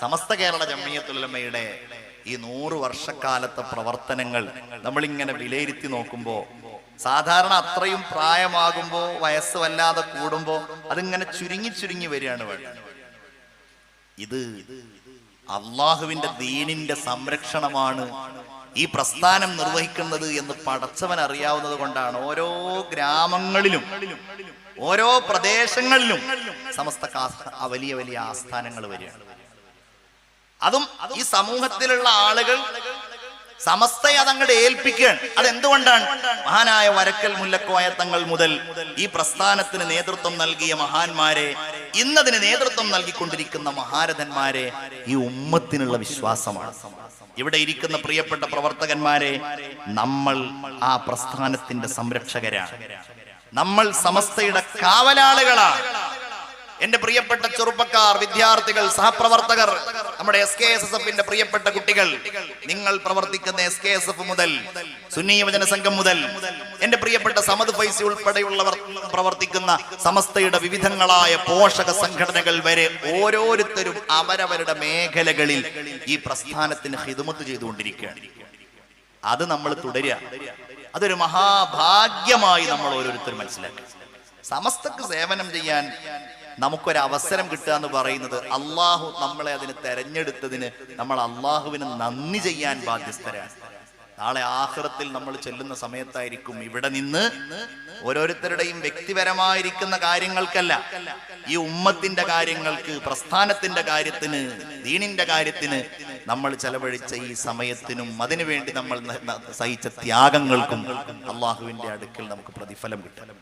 സമസ്ത കേരള ജമ്മിയത്തുലമയുടെ ഈ നൂറ് വർഷക്കാലത്തെ പ്രവർത്തനങ്ങൾ നമ്മളിങ്ങനെ വിലയിരുത്തി നോക്കുമ്പോ സാധാരണ അത്രയും പ്രായമാകുമ്പോ വയസ്സ് വല്ലാതെ കൂടുമ്പോ അതിങ്ങനെ ചുരുങ്ങി ചുരുങ്ങി വരികയാണ് വേണ്ടത്. ഇത് അള്ളാഹുവിന്റെ ദീനിന്റെ സംരക്ഷണമാണ് ഈ പ്രസ്ഥാനം നിർവഹിക്കുന്നത് എന്ന് പടച്ചവൻ അറിയാവുന്നത് കൊണ്ടാണ് ഓരോ ഗ്രാമങ്ങളിലും ഓരോ പ്രദേശങ്ങളിലും സമസ്ത വലിയ വലിയ ആസ്ഥാനങ്ങൾ വരികയാണ്. അതും ഈ സമൂഹത്തിലുള്ള ആളുകൾ സമസ്തയെ അതങ്ങോട്ട് ഏൽപ്പിക്കുകയാണ്. അതെന്തുകൊണ്ടാണ്? മഹാനായ വരക്കൽ മുല്ലക്കോയ തങ്ങൾ മുതൽ ഈ പ്രസ്ഥാനത്തിന് നേതൃത്വം നൽകിയ മഹാന്മാരെ ഇന്നതിന് നേതൃത്വം നൽകിക്കൊണ്ടിരിക്കുന്ന മഹാരഥന്മാരെ ഈ ഉമ്മത്തിനുള്ള വിശ്വാസമാണ്. ഇവിടെ ഇരിക്കുന്ന പ്രിയപ്പെട്ട പ്രവർത്തകന്മാരെ നമ്മൾ ആ പ്രസ്ഥാനത്തിന്റെ സംരക്ഷകരാണ്. നമ്മൾ സമസ്തയുടെ കാവലാളുകളാണ്. എന്റെ പ്രിയപ്പെട്ട ചെറുപ്പക്കാർ വിദ്യാർത്ഥികൾ സഹപ്രവർത്തകർ നമ്മുടെ എസ് കെ എസ് എസ് എഫിന്റെ പ്രിയപ്പെട്ട കുട്ടികൾ നിങ്ങൾ പ്രവർത്തിക്കുന്ന എസ് കെ എസ് എഫ് മുതൽ സുന്നി സംഘം മുതൽ എന്റെ പ്രിയപ്പെട്ട സമദ് ഫൈസി ഉൾപ്പെടെയുള്ളവർ പ്രവർത്തിക്കുന്ന സമസ്തയുടെ വിവിധങ്ങളായ പോഷക സംഘടനകൾ വരെ ഓരോരുത്തരും അവരവരുടെ മേഖലകളിൽ ഈ പ്രസ്ഥാനത്തിന് ഹിതുമത്ത് ചെയ്തുകൊണ്ടിരിക്കുകയാണ്. അത് നമ്മൾ തുടരുക. അതൊരു മഹാഭാഗ്യമായി നമ്മൾ ഓരോരുത്തരും മനസ്സിലാക്കുക. സമസ്തക്ക് സേവനം ചെയ്യാൻ നമുക്കൊരു അവസരം കിട്ടുക എന്ന് പറയുന്നത് അള്ളാഹു നമ്മളെ അതിന് തെരഞ്ഞെടുത്തതിന് നമ്മൾ അള്ളാഹുവിന് നന്ദി ചെയ്യാൻ ബാധ്യസ്ഥരാണ്. നാളെ ആഹ്റത്തിൽ നമ്മൾ ചെല്ലുന്ന സമയത്തായിരിക്കും ഇവിടെ നിന്ന് ഓരോരുത്തരുടെയും വ്യക്തിപരമായിരിക്കുന്ന കാര്യങ്ങൾക്കല്ല ഈ ഉമ്മത്തിന്റെ കാര്യങ്ങൾക്ക് പ്രസ്ഥാനത്തിന്റെ കാര്യത്തിന് ദീനിന്റെ കാര്യത്തിന് നമ്മൾ ചെലവഴിച്ച ഈ സമയത്തിനും അതിനുവേണ്ടി നമ്മൾ സഹിച്ച ത്യാഗങ്ങൾക്കും അള്ളാഹുവിന്റെ അടുക്കൽ നമുക്ക് പ്രതിഫലം കിട്ടും.